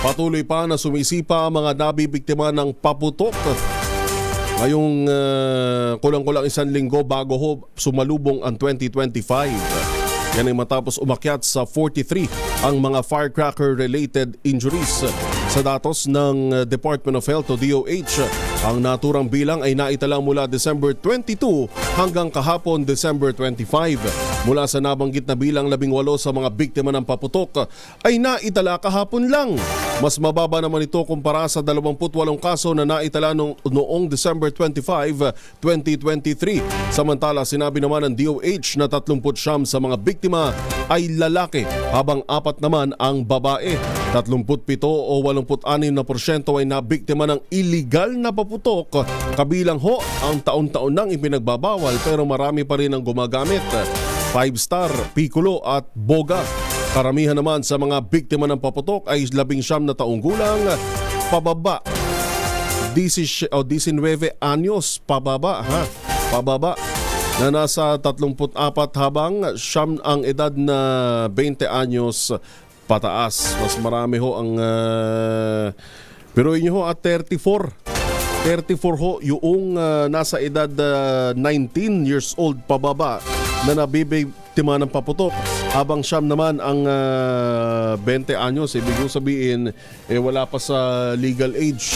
Patuloy pa na sumisipa ang mga nabibiktima ng paputok. Ngayong uh, kulang-kulang isang linggo bago ho sumalubong ang 2025. Yan ay matapos umakyat sa 43 ang mga firecracker-related injuries. Sa datos ng uh, Department of Health o DOH, ang naturang bilang ay naitala mula December 22 hanggang kahapon December 25. Mula sa nabanggit na bilang 18 sa mga biktima ng paputok ay naitala kahapon lang. Mas mababa naman ito kumpara sa 28 kaso na naitala noong, December 25, 2023. Samantala, sinabi naman ng DOH na 30 sa mga biktima ay lalaki habang apat naman ang babae. 37 o 86 na porsyento ay nabiktima ng illegal na paputok. Kabilang ho ang taon-taon nang ipinagbabawal pero marami pa rin ang gumagamit. 5-star, piccolo at boga. Karamihan naman sa mga biktima ng paputok ay labing siyam na taong gulang, pababa. 10 o 19 anyos, pababa ha, pababa. Na nasa 34 habang siyam ang edad na 20 anyos pataas. Mas marami ho ang uh, pero inyo ho at 34 34 ho yung uh, nasa edad uh, 19 years old pababa na nabibiktima ng paputok habang siyam naman ang uh, 20 anyos ibig sabihin eh wala pa sa legal age